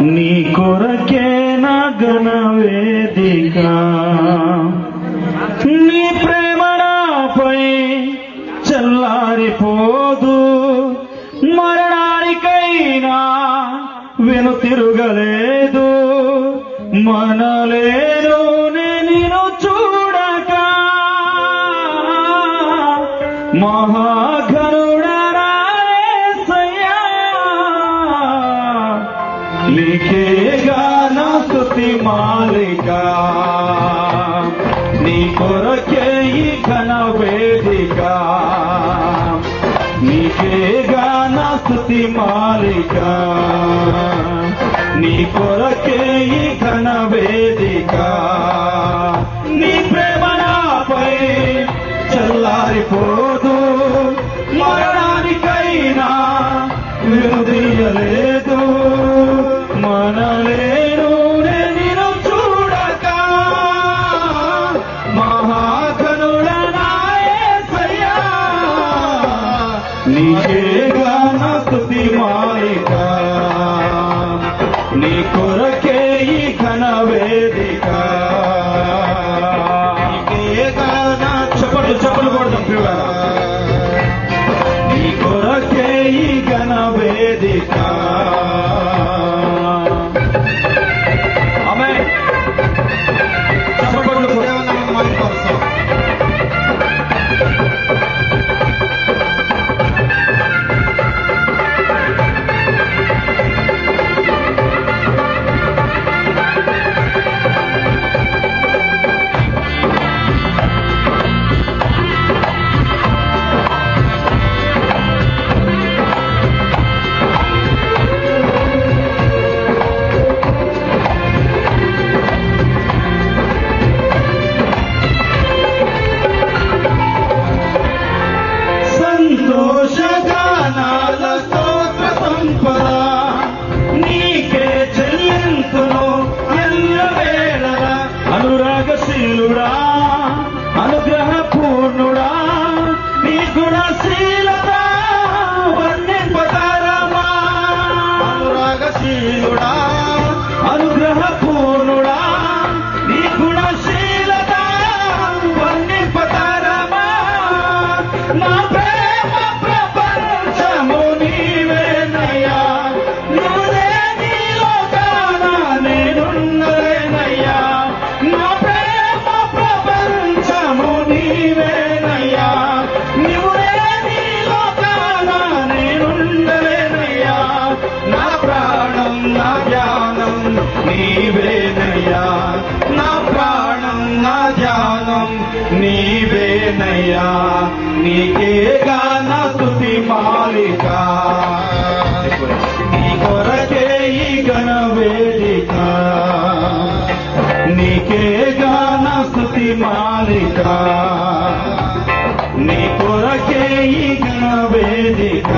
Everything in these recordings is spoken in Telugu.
నీ కొరకే నా గణ వేదిక. నీ ప్రేమ చల్లారిపోదు. మరణానికైనా వెను తిరగలేదు. మనలేను నేను చూడక. మహా నీ కొరకే ఈ ఘన వేదిక. నీకే గానా స్థుతి మాలిక. నీ కొరకే ఈ ఘన వేదిక. నీ ప్రే Thank you. నీవేనయ్యా నా ప్రాణం నా ధ్యానం నీవేనయ్యా నీకేగా నా తుది మాలిక. నీ కొరకే ఈ గణవేదిక నీకేగా నా స్తుతి మాలిక. నీ కొరకే ఈ గణవేదిక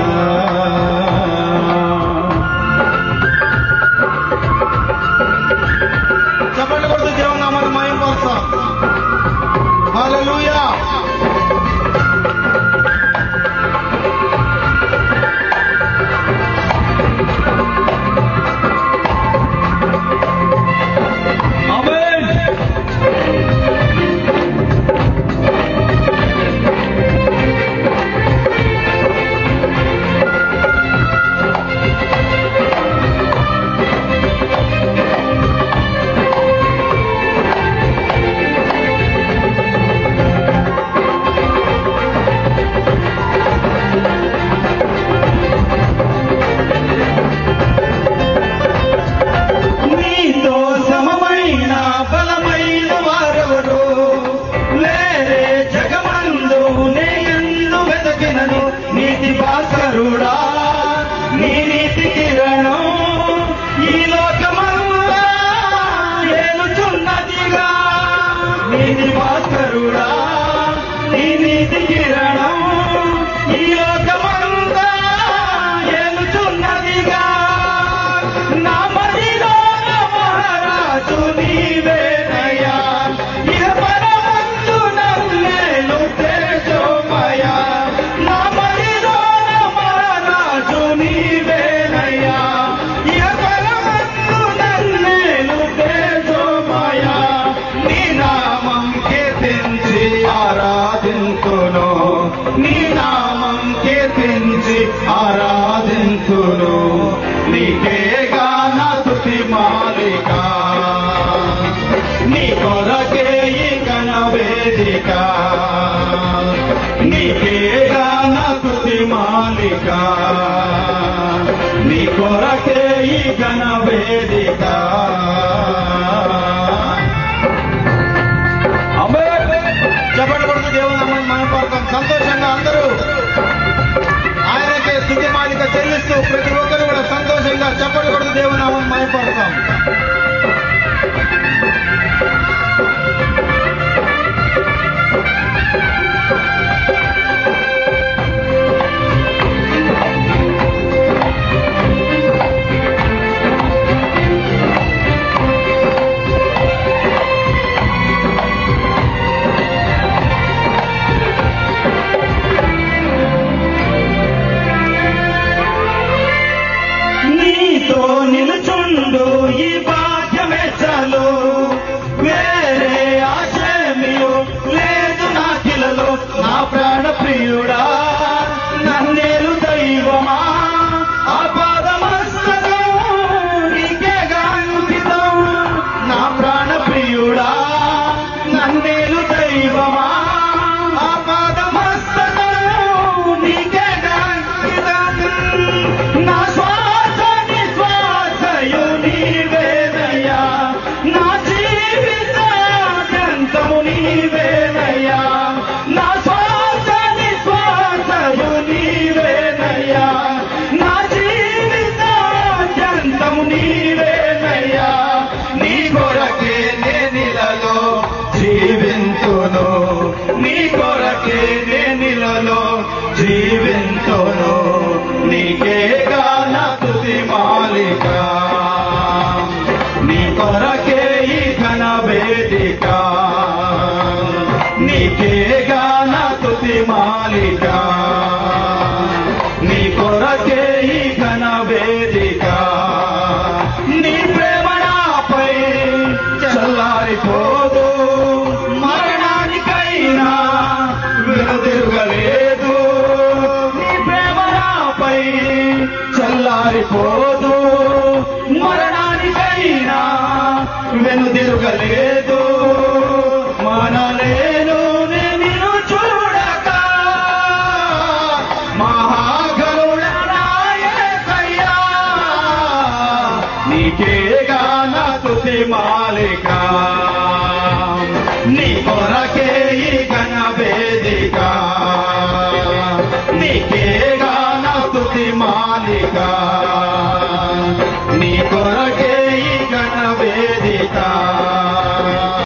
करूड़ा किर స్థుతించి ఆరాధించును. నీకే నా స్థుతి మాలిక. నీ కొరకే ఇకన వేదిక. నీకే నా స్థుతి మాలిక. నీ కొరకే ఇకన వేదిక. నీవేనయ్యా నీ కొరకే నేనిలలో జీవింతును. నీ కొరకే నేనిలలో జీవింతును. నీ నేను తిరగలేదు. మనలేను నిన్ను చూడక. మహాగరుడనాయకయ్యా నీకేగా నా తుది మాలికా.